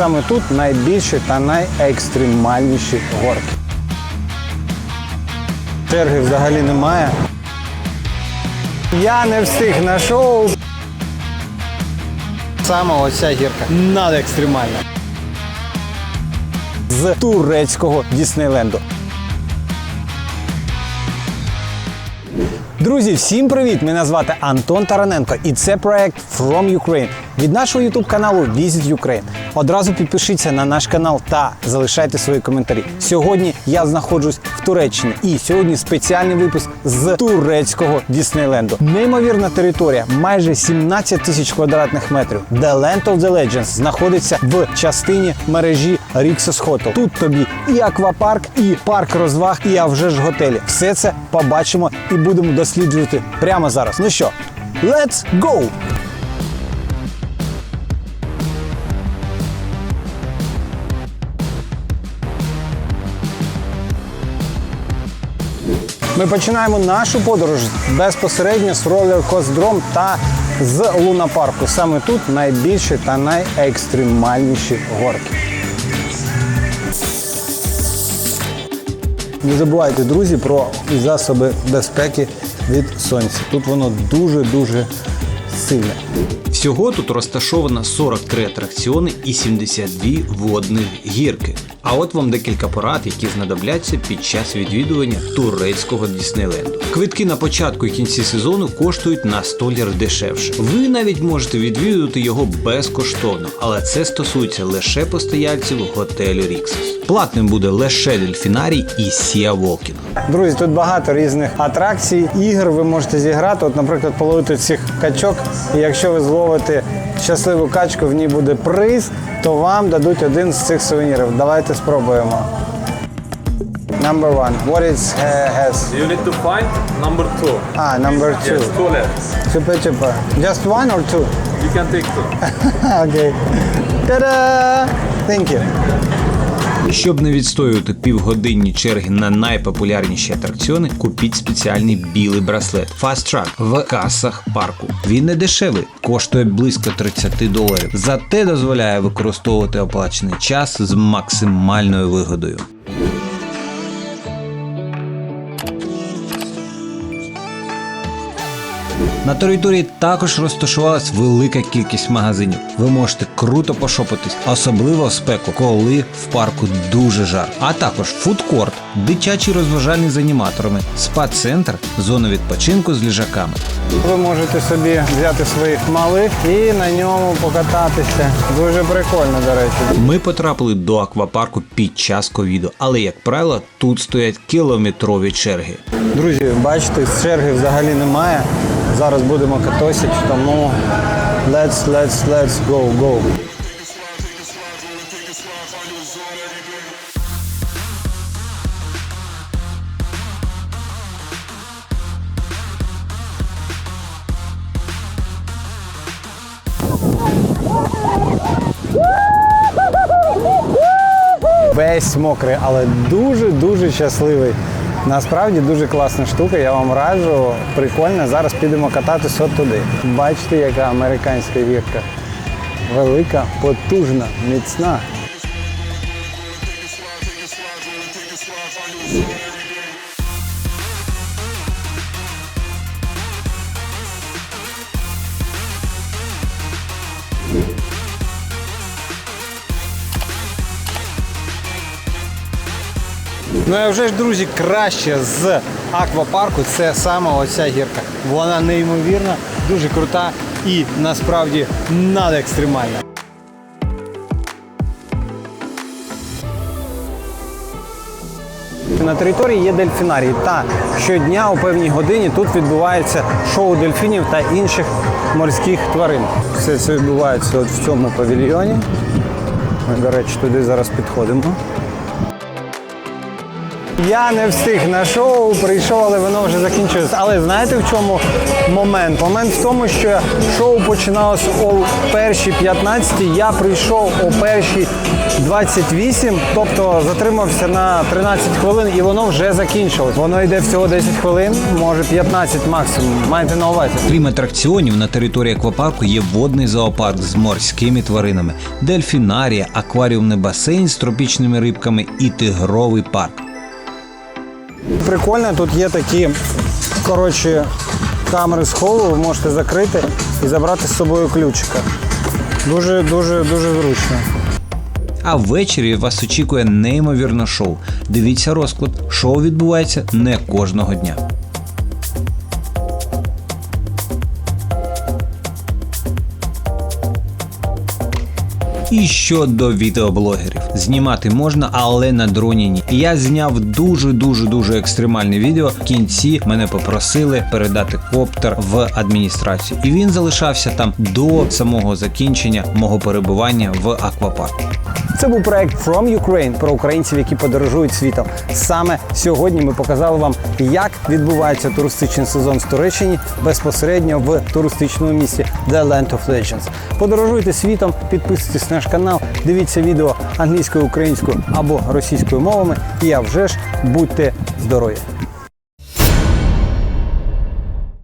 Саме тут найбільші та найекстремальніші горки. Черги взагалі немає. Я не встиг на шоу. Саме оця гірка надекстремальна. З турецького Діснейленду. Друзі, всім привіт! Мене звати Антон Тараненко, і це проект From Ukraine від нашого youtube каналу Visit Ukraine. Одразу підпишіться на наш канал та залишайте свої коментарі. Сьогодні я знаходжусь в Туреччині, і сьогодні спеціальний випуск з турецького Діснейленду. Неймовірна територія, майже 17 тисяч квадратних метрів. The Land of the Legends знаходиться в частині мережі Rixos Hotel. Тут тобі і аквапарк, і парк розваг, і а вже ж готелі. Все це побачимо і будемо досліджувати прямо зараз. Ну що, let's go! Ми починаємо нашу подорож безпосередньо з ролер-косдром та з лунапарку. Саме тут найбільші та найекстремальніші горки. Не забувайте, друзі, про засоби безпеки від сонця. Тут воно дуже-дуже сильне. Всього тут розташовано 43 атракціони і 72 водних гірки. А от вам декілька порад, які знадобляться під час відвідування турецького Діснейленду. Квитки на початку і кінці сезону коштують на 100 лір дешевше. Ви навіть можете відвідувати його безкоштовно, але це стосується лише постояльців готелю Ріксос. Платним буде лише дельфінарій і Сіа Волкінг. Друзі, тут багато різних атракцій, ігр ви можете зіграти. От, наприклад, половити цих качок. І якщо ви зловите щасливу качку, в ній буде приз, то вам дадуть один з цих сувенірів. Давайте спробуємо. Number one. What is uh, has? You need to find number two. Ah, number two. Yes, two left. Super super. Just one or two? You can take two. okay. Ta-da! Thank you. Щоб не відстоювати півгодинні черги на найпопулярніші атракціони, купіть спеціальний білий браслет Fast Track в касах парку. Він не дешевий, коштує близько 30 доларів. Зате дозволяє використовувати оплачений час з максимальною вигодою. На території також розташувалась велика кількість магазинів. Ви можете круто пошопитись, особливо в спеку, коли в парку дуже жар. А також фудкорт, дитячий розважальний з аніматорами, спа-центр, зона відпочинку з ліжаками. Ви можете собі взяти своїх малих і на ньому покататися. Дуже прикольно, до речі. Ми потрапили до аквапарку під час ковіду, але як правило, тут стоять кілометрові черги. Друзі, бачите, черги взагалі немає. Зараз будемо катосити, тому let's, let's, let's go, go. Весь мокрий, але дуже-дуже щасливий. Насправді дуже класна штука, я вам раджу. Прикольно. Зараз підемо кататись от туди. Бачите, яка американська гірка. Велика, потужна, міцна. Ну а вже ж, друзі, краще з аквапарку це саме оця гірка. Вона неймовірна, дуже крута і насправді надекстремальна. На території є дельфінарій. Та щодня о певній годині тут відбувається шоу дельфінів та інших морських тварин. Все це відбувається от в цьому павільйоні. Ми, до речі, туди зараз підходимо. Я не встиг на шоу, прийшов, але воно вже закінчилось. Але знаєте в чому момент? Момент в тому, що шоу починалось о першій 15, я прийшов о першій 28, тобто затримався на 13 хвилин і воно вже закінчилось. Воно йде всього 10 хвилин, може 15 максимум. Маєте на увазі. Крім атракціонів, на території аквапарку є водний зоопарк з морськими тваринами, дельфінарія, акваріумний басейн з тропічними рибками і тигровий парк. Прикольно, тут є такі коротше, камери холу, ви можете закрити і забрати з собою ключика. Дуже, дуже, дуже зручно. А ввечері вас очікує неймовірне шоу. Дивіться розклад. Шоу відбувається не кожного дня. І щодо відеоблогерів, знімати можна, але на дроні ні. Я зняв дуже дуже дуже екстремальне відео. В кінці мене попросили передати коптер в адміністрацію, і він залишався там до самого закінчення мого перебування в аквапарку. Це був проект From Ukraine про українців, які подорожують світом. Саме сьогодні ми показали вам, як відбувається туристичний сезон в Туреччині безпосередньо в туристичному місті The Land of Legends. Подорожуйте світом, підписуйтесь на наш канал, дивіться відео англійською, українською або російською мовами. І а вже ж будьте здорові!